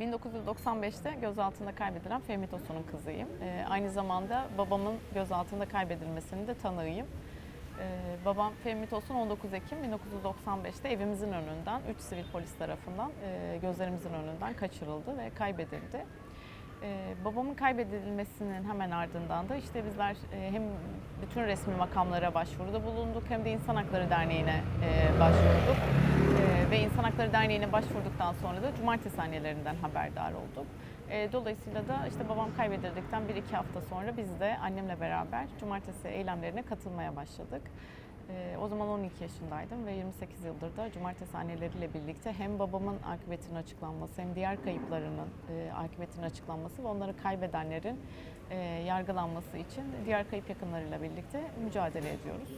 1995'te gözaltında kaybedilen Fehmi Tosun'un kızıyım. Ee, aynı zamanda babamın gözaltında kaybedilmesinin de tanığıyım. Ee, babam Fehmi Tosun 19 Ekim 1995'te evimizin önünden 3 sivil polis tarafından e, gözlerimizin önünden kaçırıldı ve kaybedildi. Ee, babamın kaybedilmesinin hemen ardından da işte bizler e, hem bütün resmi makamlara başvuruda bulunduk hem de İnsan Hakları Derneği'ne e, başvurduk. E, ve İnsan Hakları Derneği'ne başvurduktan sonra da cumartesi annelerinden haberdar olduk. Dolayısıyla da işte babam kaybedildikten bir iki hafta sonra biz de annemle beraber cumartesi eylemlerine katılmaya başladık. E, o zaman 12 yaşındaydım ve 28 yıldır da cumartesi anneleriyle birlikte hem babamın akıbetinin açıklanması hem diğer kayıplarının e, akıbetinin açıklanması ve onları kaybedenlerin e, yargılanması için diğer kayıp yakınlarıyla birlikte mücadele ediyoruz.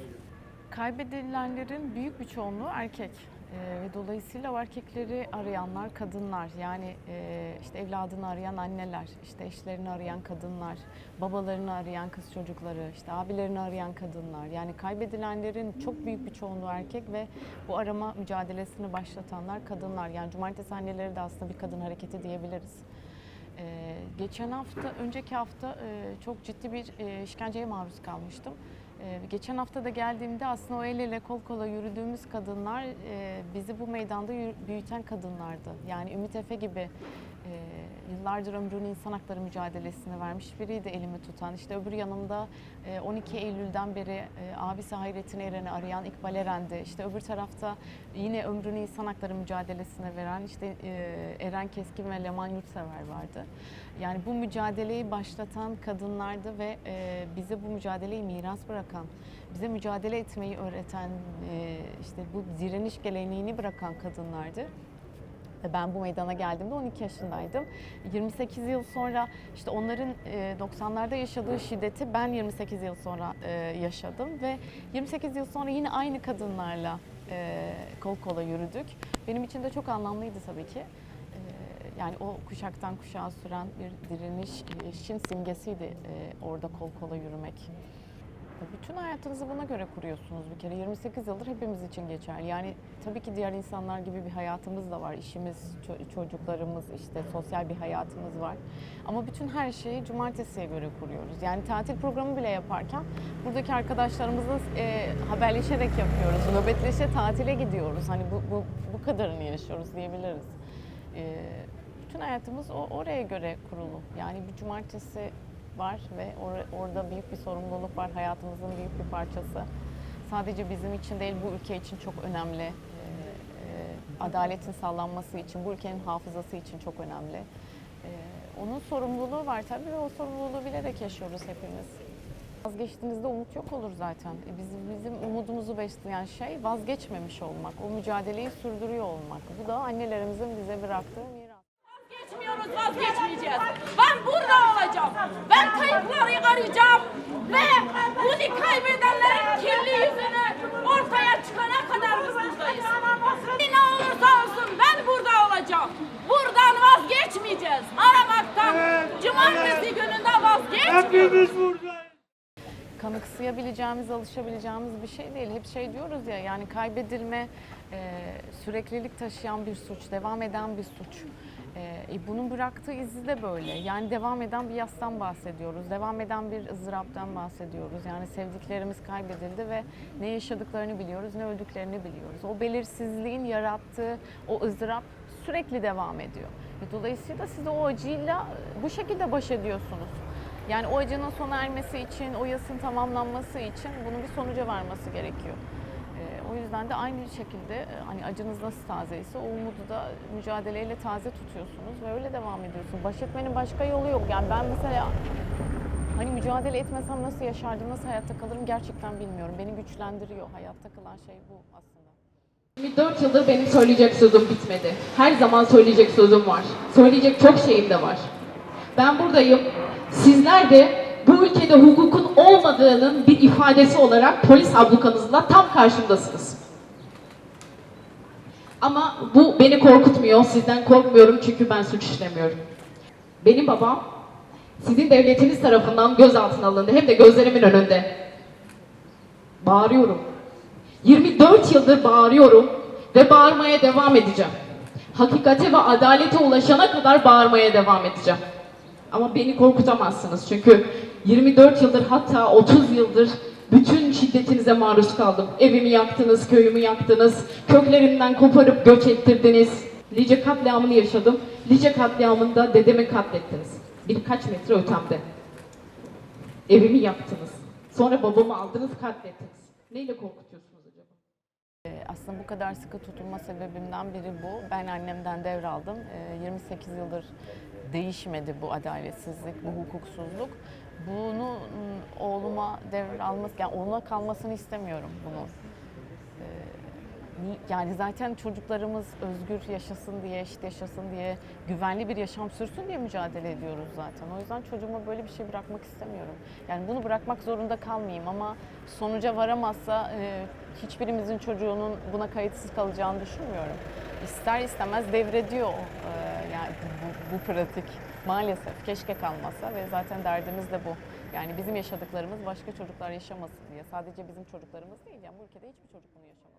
Kaybedilenlerin büyük bir çoğunluğu erkek. Ee, ve dolayısıyla erkekleri arayanlar kadınlar yani e, işte evladını arayan anneler, işte eşlerini arayan kadınlar, babalarını arayan kız çocukları, işte abilerini arayan kadınlar. Yani kaybedilenlerin çok büyük bir çoğunluğu erkek ve bu arama mücadelesini başlatanlar kadınlar. Yani cumartesi anneleri de aslında bir kadın hareketi diyebiliriz. Ee, geçen hafta, önceki hafta e, çok ciddi bir e, işkenceye maruz kalmıştım. Ee, geçen hafta da geldiğimde aslında o el ele kol kola yürüdüğümüz kadınlar e, bizi bu meydanda büyüten kadınlardı. Yani Ümit Efe gibi e, yıllardır ömrünü insan hakları mücadelesine vermiş biriydi elimi tutan. İşte öbür yanımda e, 12 Eylül'den beri e, abisi Hayrettin Eren'i arayan İkbal Eren'di. İşte öbür tarafta yine ömrünü insan hakları mücadelesine veren işte e, Eren Keskin ve Leman Yurtsever vardı. Yani bu mücadeleyi başlatan kadınlardı ve e, bize bu mücadeleyi miras bırakan, bize mücadele etmeyi öğreten, e, işte bu direniş geleneğini bırakan kadınlardı. Ben bu meydana geldiğimde 12 yaşındaydım. 28 yıl sonra işte onların e, 90'larda yaşadığı şiddeti ben 28 yıl sonra e, yaşadım ve 28 yıl sonra yine aynı kadınlarla e, kol kola yürüdük. Benim için de çok anlamlıydı tabii ki. E, Yani o kuşaktan kuşağa süren bir direnişin simgesiydi e, orada kol kola yürümek. Bütün hayatınızı buna göre kuruyorsunuz bir kere. 28 yıldır hepimiz için geçerli. Yani tabii ki diğer insanlar gibi bir hayatımız da var. İşimiz, ço- çocuklarımız, işte sosyal bir hayatımız var. Ama bütün her şeyi cumartesiye göre kuruyoruz. Yani tatil programı bile yaparken buradaki arkadaşlarımızla e, haberleşerek yapıyoruz. Nöbetleşe tatile gidiyoruz. Hani bu, bu, bu kadarını yaşıyoruz diyebiliriz. E, bütün hayatımız o, oraya göre kurulu. Yani bir cumartesi var ve or- orada büyük bir sorumluluk var. Hayatımızın büyük bir parçası. Sadece bizim için değil, bu ülke için çok önemli. Ee, e, adaletin sağlanması için, bu ülkenin hafızası için çok önemli. Ee, onun sorumluluğu var tabii ve o sorumluluğu bilerek yaşıyoruz hepimiz. Vazgeçtiğinizde umut yok olur zaten. E, Bizim, bizim umudumuzu besleyen şey vazgeçmemiş olmak, o mücadeleyi sürdürüyor olmak. Bu da annelerimizin bize bıraktığı miras. Vazgeçmiyoruz, vazgeçmeyeceğiz. Ben burada kayıpları arayacağım. Ve bunu kaybedenlerin kirli yüzünü ortaya çıkana kadar biz buradayız. Ne olursa olsun ben burada olacağım. Buradan vazgeçmeyeceğiz. Aramaktan. Cumartesi gününden vazgeçmiyoruz. Hepimiz kanıksayabileceğimiz, alışabileceğimiz bir şey değil. Hep şey diyoruz ya yani kaybedilme e, süreklilik taşıyan bir suç, devam eden bir suç. E, e, bunun bıraktığı izi de böyle. Yani devam eden bir yastan bahsediyoruz. Devam eden bir ızdıraptan bahsediyoruz. Yani sevdiklerimiz kaybedildi ve ne yaşadıklarını biliyoruz, ne öldüklerini biliyoruz. O belirsizliğin yarattığı o ızdırap sürekli devam ediyor. Ve dolayısıyla siz o acıyla e, bu şekilde baş ediyorsunuz. Yani o acının sona ermesi için, o yasın tamamlanması için bunun bir sonuca varması gerekiyor. Ee, o yüzden de aynı şekilde e, hani acınız nasıl tazeyse o umudu da mücadeleyle taze tutuyorsunuz ve öyle devam ediyorsunuz. Baş etmenin başka yolu yok. Yani ben mesela hani mücadele etmesem nasıl yaşardım, nasıl hayatta kalırım gerçekten bilmiyorum. Beni güçlendiriyor. Hayatta kalan şey bu aslında. 24 yıldır benim söyleyecek sözüm bitmedi. Her zaman söyleyecek sözüm var. Söyleyecek çok şeyim de var. Ben buradayım. Sizler de bu ülkede hukukun olmadığının bir ifadesi olarak polis ablukanızla tam karşımdasınız. Ama bu beni korkutmuyor. Sizden korkmuyorum çünkü ben suç işlemiyorum. Benim babam sizin devletiniz tarafından gözaltına alındı. Hem de gözlerimin önünde. Bağırıyorum. 24 yıldır bağırıyorum ve bağırmaya devam edeceğim. hakikate ve adalete ulaşana kadar bağırmaya devam edeceğim. Ama beni korkutamazsınız çünkü 24 yıldır hatta 30 yıldır bütün şiddetinize maruz kaldım. Evimi yaktınız, köyümü yaktınız, köklerinden koparıp göç ettirdiniz. Lice katliamını yaşadım. Lice katliamında dedemi katlettiniz. Birkaç metre ötemde. Evimi yaktınız. Sonra babamı aldınız, katlettiniz. Neyle korkutuyorsunuz acaba? Ee, Aslında bu kadar sıkı tutulma sebebimden biri bu. Ben annemden devraldım. Ee, 28 yıldır değişmedi bu adaletsizlik, bu hukuksuzluk. Bunu ım, oğluma devralması, yani oğluna kalmasını istemiyorum bunu. Ee, ni- Yani zaten çocuklarımız özgür yaşasın diye, eşit yaşasın diye, güvenli bir yaşam sürsün diye mücadele ediyoruz zaten. O yüzden çocuğuma böyle bir şey bırakmak istemiyorum. Yani bunu bırakmak zorunda kalmayayım ama sonuca varamazsa e, hiçbirimizin çocuğunun buna kayıtsız kalacağını düşünmüyorum. İster istemez devrediyor e, bu, bu pratik maalesef. Keşke kalmasa ve zaten derdimiz de bu. Yani bizim yaşadıklarımız başka çocuklar yaşamasın diye. Sadece bizim çocuklarımız değil yani bu ülkede hiçbir çocuk bunu yaşamasın.